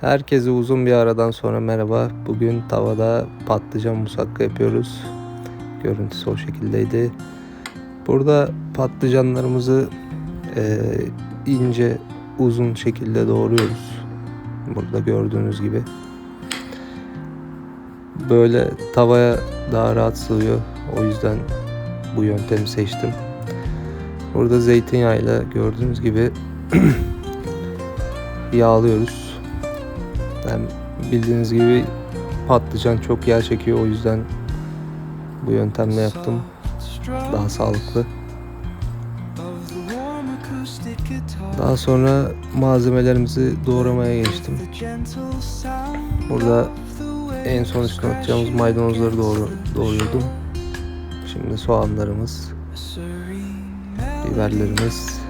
Herkese uzun bir aradan sonra merhaba. Bugün tavada patlıcan musakka yapıyoruz. Görüntüsü o şekildeydi. Burada patlıcanlarımızı e, ince uzun şekilde doğruyoruz. Burada gördüğünüz gibi. Böyle tavaya daha rahat sığıyor. O yüzden bu yöntemi seçtim. Burada zeytinyağıyla gördüğünüz gibi yağlıyoruz. Yani bildiğiniz gibi patlıcan çok yağ çekiyor o yüzden bu yöntemle yaptım. Daha sağlıklı. Daha sonra malzemelerimizi doğramaya geçtim. Burada en son üstüne maydanozları doğru doğruyordum. Şimdi soğanlarımız, biberlerimiz.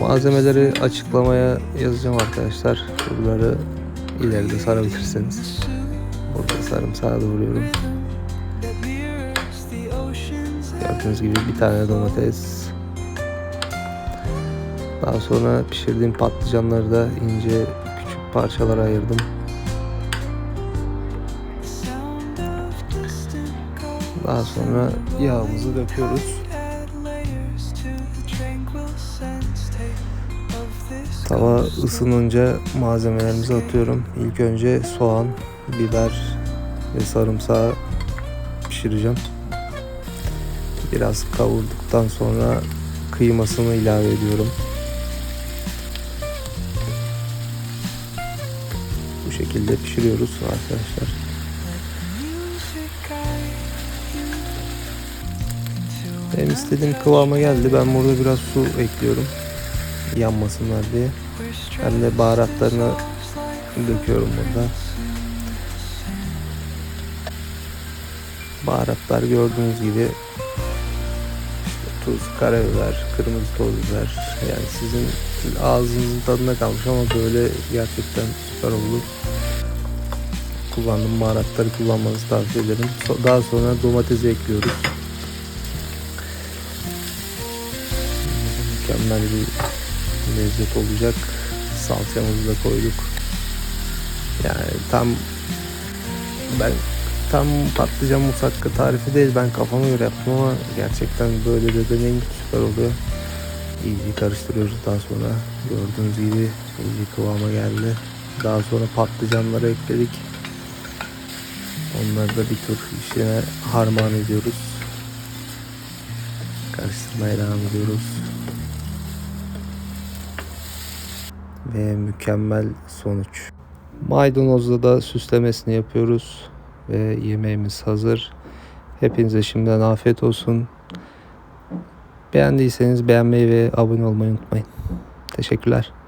Malzemeleri açıklamaya yazacağım arkadaşlar. Buraları ileride sarabilirsiniz. Burada sarımsağı doğruyorum. Gördüğünüz gibi bir tane domates. Daha sonra pişirdiğim patlıcanları da ince küçük parçalara ayırdım. Daha sonra yağımızı döküyoruz. Tava ısınınca malzemelerimizi atıyorum. İlk önce soğan, biber ve sarımsağı pişireceğim. Biraz kavurduktan sonra kıymasını ilave ediyorum. Bu şekilde pişiriyoruz arkadaşlar. Benim istediğim kıvama geldi. Ben burada biraz su ekliyorum. Yanmasınlar diye. Hem de baharatlarını döküyorum burada. Baharatlar gördüğünüz gibi tuz, karabiber, kırmızı toz biber. Yani sizin ağzınızın tadına kalmış ama böyle gerçekten süper oldu. Kullandığım baharatları kullanmanızı tavsiye ederim. Daha sonra domatesi ekliyoruz. Mükemmel bir lezzet olacak. Salçamızı da koyduk. Yani tam ben tam patlıcan musakka tarifi değil ben kafama göre yaptım ama gerçekten böyle de deneyin süper oluyor. İyice karıştırıyoruz daha sonra gördüğünüz gibi iyice kıvama geldi. Daha sonra patlıcanları ekledik. Onları da bir tur işine harman ediyoruz. Karıştırmaya devam ediyoruz. Ve mükemmel sonuç. Maydanozla da süslemesini yapıyoruz. Ve yemeğimiz hazır. Hepinize şimdiden afiyet olsun. Beğendiyseniz beğenmeyi ve abone olmayı unutmayın. Teşekkürler.